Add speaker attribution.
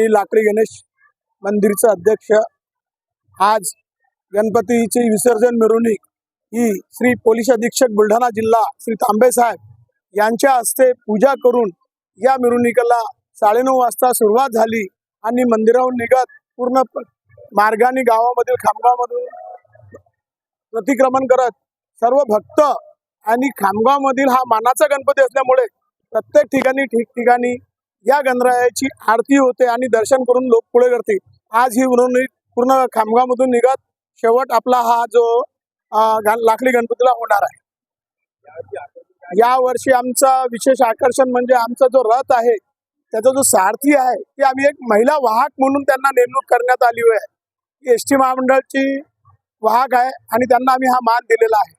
Speaker 1: मी लाकडी गणेश मंदिरचा अध्यक्ष. आज गणपतीची विसर्जन मिरवणूक ही श्री पोलीस अधीक्षक बुलढाणा जिल्हा श्री तांबे साहेब यांच्या हस्ते पूजा करून या मिरवणुकीला साडेनऊ वाजता सुरुवात झाली आणि मंदिराहून निघत पूर्ण मार्गाने गावामधील खामगावमधून प्रतिक्रमण करत सर्व भक्त आणि खामगावमधील हा मानाचा गणपती असल्यामुळे प्रत्येक ठिकाणी ठिकठिकाणी या गणरायाची आरती होते आणि दर्शन करून लोक पुढे करते आज ही मिरवणूक पूर्ण खामगावमधून निघत. शेवट आपला हा जो लाकडी गणपतीला होणार आहे. या वर्षी आमचा विशेष आकर्षण म्हणजे आमचा जो रथ आहे त्याचा जो सारथी आहे ते आम्ही एक महिला वाहक म्हणून त्यांना नेमणूक करण्यात आली आहे. एस टी महामंडळची वाहक आहे आणि त्यांना आम्ही हा मान दिलेला आहे.